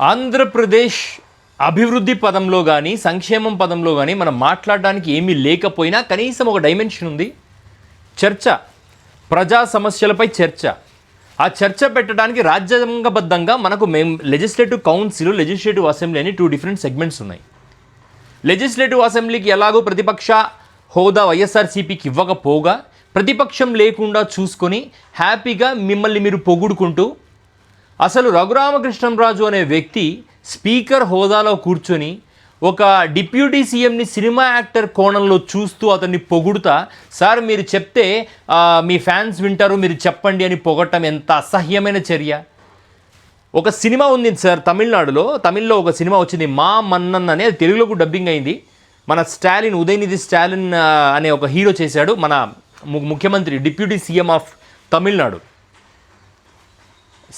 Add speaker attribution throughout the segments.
Speaker 1: ఆంధ్రప్రదేశ్ అభివృద్ధి పదంలో కానీ సంక్షేమం పదంలో కానీ మనం మాట్లాడడానికి ఏమీ లేకపోయినా కనీసం ఒక డైమెన్షన్ ఉంది. చర్చ. ప్రజా సమస్యలపై చర్చ. ఆ చర్చ పెట్టడానికి రాజ్యాంగబద్ధంగా మనకు మేము లెజిస్లేటివ్ కౌన్సిల్ లెజిస్లేటివ్ అసెంబ్లీ అని టూ డిఫరెంట్ సెగ్మెంట్స్ ఉన్నాయి. లెజిస్లేటివ్ అసెంబ్లీకి ఎలాగో ప్రతిపక్ష హోదా వైఎస్ఆర్సీపీకి ఇవ్వకపోగా ప్రతిపక్షం లేకుండా చూసుకొని హ్యాపీగా మిమ్మల్ని మీరు పొగుడుకుంటూ అసలు రఘురామకృష్ణంరాజు అనే వ్యక్తి స్పీకర్ హోదాలో కూర్చొని ఒక డిప్యూటీ సీఎంని సినిమా యాక్టర్ కోణంలో చూస్తూ అతన్ని పొగుడుతా సార్ మీరు చెప్తే మీ ఫ్యాన్స్ వింటారు మీరు చెప్పండి అని పొగట్టం ఎంత అసహ్యమైన చర్య. ఒక సినిమా ఉంది సార్ తమిళనాడులో. తమిళ్ళో ఒక సినిమా వచ్చింది మా మన్నన్ అనే. అది తెలుగులోకి డబ్బింగ్ అయింది. మన స్టాలిన్ ఉదయనిధి స్టాలిన్ అనే ఒక హీరో చేశాడు మన ము- ముఖ్యమంత్రి deputy CM of Tamil Nadu.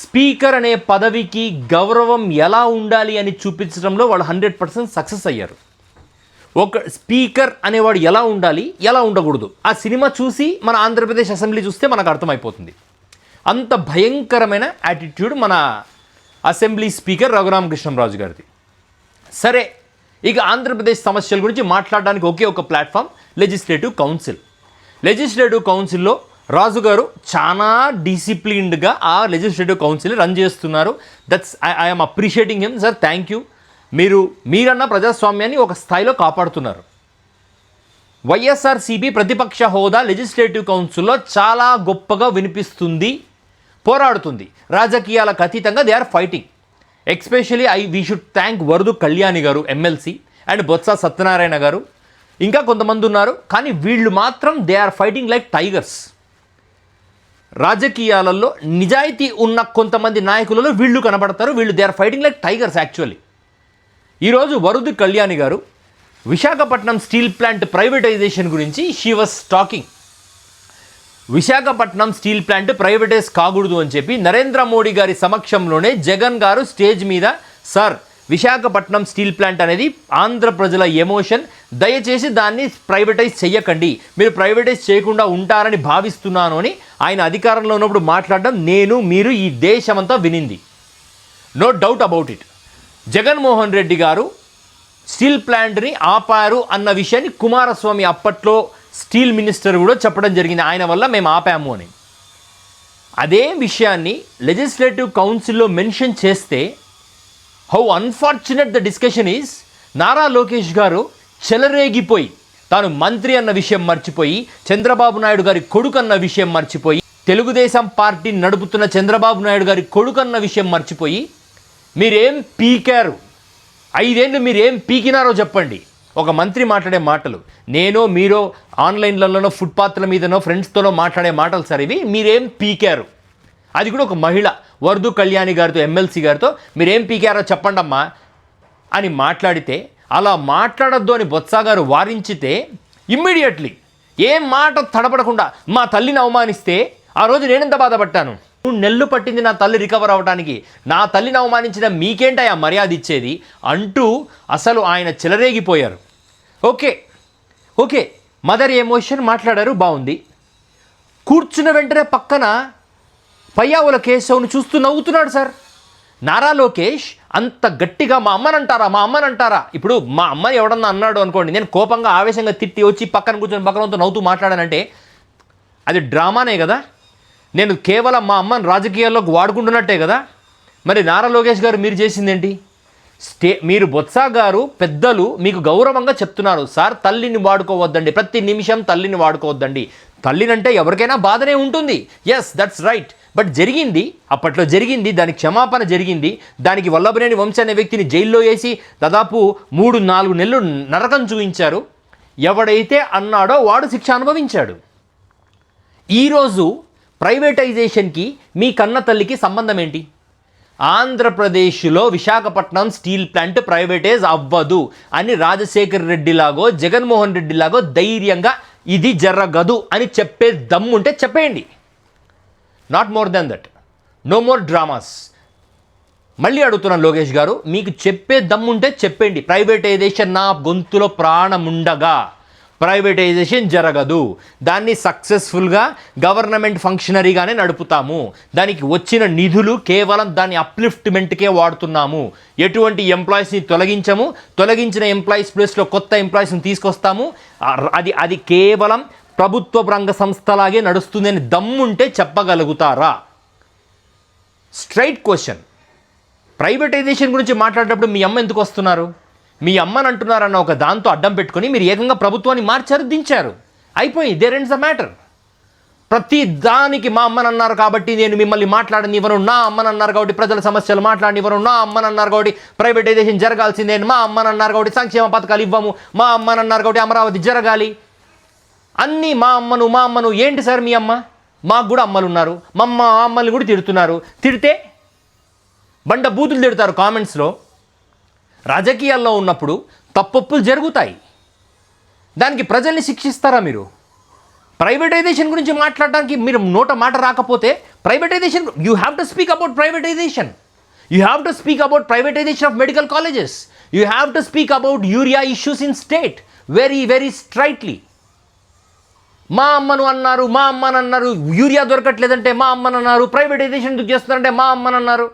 Speaker 1: Speaker అనే పదవికి గౌరవం ఎలా ఉండాలి అని చూపించడంలో వాళ్ళు హండ్రెడ్ పర్సెంట్ సక్సెస్ అయ్యారు. ఒక స్పీకర్ అనేవాడు ఎలా ఉండాలి ఎలా ఉండకూడదు? ఆ సినిమా చూసి మన ఆంధ్రప్రదేశ్ అసెంబ్లీ చూస్తే మనకు అర్థమైపోతుంది. అంత భయంకరమైన యాటిట్యూడ్ మన అసెంబ్లీ స్పీకర్ రఘురామకృష్ణరాజు గారిది. సరే ఇక ఆంధ్రప్రదేశ్ సమస్యల గురించి మాట్లాడడానికి ఒకే ఒక ప్లాట్ఫామ్ లెజిస్లేటివ్ కౌన్సిల్ లెజిస్లేటివ్ కౌన్సిల్లో రాజు గారు చాలా డిసిప్లిన్డ్గా ఆ లెజిస్లేటివ్ కౌన్సిల్ రన్ చేస్తున్నారు. That's I'm appreciating him sir thank you మీరు మీరన్న ప్రజాస్వామ్యాన్ని ఒక స్థాయిలో కాపాడుతున్నారు. వైఎస్ఆర్సీపీ ప్రతిపక్ష హోదా లెజిస్లేటివ్ కౌన్సిల్లో చాలా గొప్పగా వినిపిస్తుంది పోరాడుతుంది. రాజకీయాలకు అతీతంగా they are fighting especially I we should thank Varudu Kalyani గారు ఎమ్మెల్సీ అండ్ బొత్స సత్యనారాయణ గారు. ఇంకా కొంతమంది ఉన్నారు కానీ వీళ్ళు మాత్రం they are fighting like tigers రాజకీయాలలో నిజాయితీ ఉన్న కొంతమంది నాయకులలో వీళ్ళు కనబడతారు. వీళ్ళు they are fighting like tigers actually. ఈరోజు వరుది కళ్యాణి గారు విశాఖపట్నం స్టీల్ ప్లాంట్ ప్రైవేటైజేషన్ గురించి she was talking. Visakhapatnam steel plant privatize కాకూడదు అని చెప్పి నరేంద్ర మోడీ గారి సమక్షంలోనే జగన్ గారు స్టేజ్ మీద సార్ విశాఖపట్నం స్టీల్ ప్లాంట్ అనేది ఆంధ్ర ప్రజల ఎమోషన్ దయచేసి దాన్ని ప్రైవేటైజ్ చేయకండి మీరు ప్రైవేటైజ్ చేయకుండా ఉంటారని భావిస్తున్నాను అని ఆయన అధికారంలో ఉన్నప్పుడు మాట్లాడడం నేను మీరు ఈ దేశమంతా వినింది. No doubt about it Jaganmohan Reddy గారు స్టీల్ ప్లాంట్ని ఆపారు అన్న విషయాన్ని కుమారస్వామి అప్పట్లో స్టీల్ మినిస్టర్ కూడా చెప్పడం జరిగింది. ఆయన వల్ల మేము ఆపాము అని. అదే విషయాన్ని లెజిస్లేటివ్ కౌన్సిల్లో మెన్షన్ చేస్తే how unfortunate the discussion is Nara Lokesh గారు చెలరేగిపోయి తాను మంత్రి అన్న విషయం మర్చిపోయి చంద్రబాబు నాయుడు గారి కొడుకు అన్న విషయం మర్చిపోయి తెలుగుదేశం పార్టీ నడుపుతున్న చంద్రబాబు నాయుడు గారి కొడుకు అన్న విషయం మర్చిపోయి మీరేం పీకారు? ఐదేళ్ళు మీరేం పీకినారో చెప్పండి. ఒక మంత్రి మాట్లాడే మాటలు. నేనో మీరో ఆన్లైన్లలోనో ఫుట్పాత్ల మీదనో ఫ్రెండ్స్తోనో మాట్లాడే మాటలు సరే ఇవి. మీరేం పీకారు? అది కూడా ఒక మహిళ వరదు కళ్యాణి గారితో ఎమ్మెల్సీ గారితో మీరేం పీకారో చెప్పండమ్మా అని మాట్లాడితే అలా మాట్లాడద్దు అని బొత్సాగారు వారించితే ఇమ్మీడియట్లీ ఏం మాట తడపడకుండా మా తల్లిని అవమానిస్తే ఆ రోజు నేనెంత బాధపడ్డాను? నెల్లు పట్టింది నా తల్లి రికవర్ అవ్వడానికి నా తల్లిని అవమానించిన మీకేంటా మర్యాద ఇచ్చేది? అంటూ అసలు ఆయన చెలరేగిపోయారు. ఓకే ఓకే మదర్ ఎమోషన్ మాట్లాడారు బాగుంది. కూర్చున్న వెంటనే పక్కన పయ్యావుల కేశవ్ను చూస్తూ నవ్వుతున్నాడు సార్. నారా లోకేష్ అంత గట్టిగా మా అమ్మని అంటారా మా అమ్మని అంటారా ఇప్పుడు మా అమ్మని ఎవడన్నా అన్నాడు అనుకోండి నేను కోపంగా ఆవేశంగా తిట్టి వచ్చి పక్కన కూర్చొని పక్కనతో నవ్వుతూ మాట్లాడానంటే అది డ్రామానే కదా? నేను కేవలం మా అమ్మని రాజకీయాల్లోకి వాడుకుంటున్నట్టే కదా? మరి నారా లోకేష్ గారు మీరు చేసిందేంటి? స్టే మీరు బొత్స గారు పెద్దలు మీకు గౌరవంగా చెప్తున్నారు. సార్ తల్లిని వాడుకోవద్దండి. ప్రతి నిమిషం తల్లిని వాడుకోవద్దండి. తల్లినంటే ఎవరికైనా బాధనే ఉంటుంది. ఎస్ దట్స్ రైట్ బట్ జరిగింది అప్పట్లో జరిగింది దానికి క్షమాపణ జరిగింది దానికి వల్లభనేని వంశ అనే వ్యక్తిని జైల్లో వేసి దాదాపు మూడు నాలుగు నెలలు నరకం చూపించారు. ఎవడైతే అన్నాడో వాడు శిక్ష అనుభవించాడు. ఈరోజు ప్రైవేటైజేషన్కి మీ కన్న తల్లికి సంబంధం ఏంటి? ఆంధ్రప్రదేశ్లో విశాఖపట్నం స్టీల్ ప్లాంట్ ప్రైవేటైజ్ అవ్వదు అని రాజశేఖర్ రెడ్డిలాగో జగన్మోహన్ రెడ్డిలాగో ధైర్యంగా ఇది జరగదు అని చెప్పే దమ్ముంటే చెప్పేయండి. Not more than that no more dramas మళ్ళీ అడుగుతున్నాను లోకేష్ గారు మీకు చెప్పే దమ్ముంటే చెప్పండి ప్రైవేటైజేషన్ నా గొంతులో ప్రాణముండగా. ప్రైవేటైజేషన్ జరగదు. దాన్ని సక్సెస్ఫుల్గా గవర్నమెంట్ ఫంక్షనరీగానే నడుపుతాము. దానికి వచ్చిన నిధులు కేవలం దాని అప్లిఫ్ట్మెంట్కే వాడుతున్నాము. ఎటువంటి ఎంప్లాయీస్ని తొలగించము. తొలగించిన ఎంప్లాయీస్ ప్లేస్లో కొత్త ఎంప్లాయీస్ని తీసుకొస్తాము. అది అది కేవలం ప్రభుత్వ రంగ సంస్థలాగే నడుస్తుందని దమ్ముంటే చెప్పగలుగుతారా? స్ట్రైట్ క్వశ్చన్ ప్రైవేటైజేషన్ గురించి మాట్లాడేటప్పుడు మీ అమ్మ ఎందుకు వస్తున్నారు? మీ అమ్మని అంటున్నారన్న ఒక దాంతో అడ్డం పెట్టుకొని మీరు ఏకంగా ప్రభుత్వాన్ని మార్చారు దించారు. అయిపోయింది. దేర్ ఎండ్స్ ద మ్యాటర్ ప్రతి దానికి మా అమ్మని అన్నారు కాబట్టి నేను మిమ్మల్ని మాట్లాడనివ్వను. నా అమ్మని అన్నారు కాబట్టి ప్రజల సమస్యలు మాట్లాడనివ్వను. నా అమ్మని అన్నారు కాబట్టి ప్రైవేటైజేషన్ జరగాల్సిందే. మా అమ్మని అన్నారు కాబట్టి సంక్షేమ పథకాలు ఇవ్వము. మా అమ్మని అన్నారు కాబట్టి అమరావతి జరగాలి. అన్నీ మా అమ్మను మా అమ్మను ఏంటి సార్ మీ అమ్మ? మాకు కూడా అమ్మలు ఉన్నారు మా అమ్మ మా అమ్మల్ని కూడా తిడుతున్నారు. తిడితే బండ బూతులు తిడతారు కామెంట్స్లో. రాజకీయాల్లో ఉన్నప్పుడు తప్పొప్పులు జరుగుతాయి. దానికి ప్రజల్ని శిక్షిస్తారా మీరు? ప్రైవేటైజేషన్ గురించి మాట్లాడడానికి మీరు నోట మాట రాకపోతే privatization you have to speak about privatization you have to speak about privatization of medical colleges you have to speak about urea issues in state very very straightly మా అమ్మను అన్నారు మా అమ్మని అన్నారు యూరియా దొరకట్లేదంటే మా అమ్మని అన్నారు ప్రైవేటైజేషన్ ఎందుకు చేస్తున్నారంటే మా అమ్మని అన్నారు.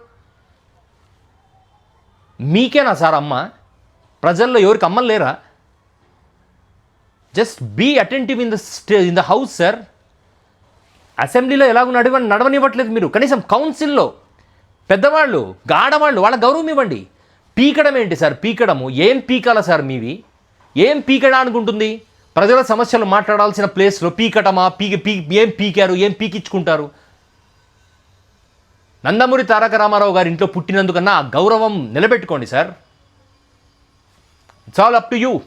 Speaker 1: మీకేనా సార్ అమ్మ? ప్రజల్లో ఎవరికి అమ్మలు లేరా? Just be attentive in the stay in the house sir అసెంబ్లీలో ఎలాగో నడవ నడవనివ్వట్లేదు మీరు. కనీసం కౌన్సిల్లో పెద్దవాళ్ళు గాడవాళ్ళు వాళ్ళ గౌరవం ఇవ్వండి. పీకడం ఏంటి సార్? పీకడము. ఏం పీకాల సార్ మీవి? ఏం పీకడానికి ఉంటుంది ప్రజల సమస్యలు మాట్లాడాల్సిన ప్లేస్లో పీకటమా? పీకి పీ ఏం పీకారు? ఏం పీకించుకుంటారు నందమూరి తారక రామారావు గారి ఇంట్లో పుట్టినందుకన్నా గౌరవం నిలబెట్టుకోండి sir. It's all up to you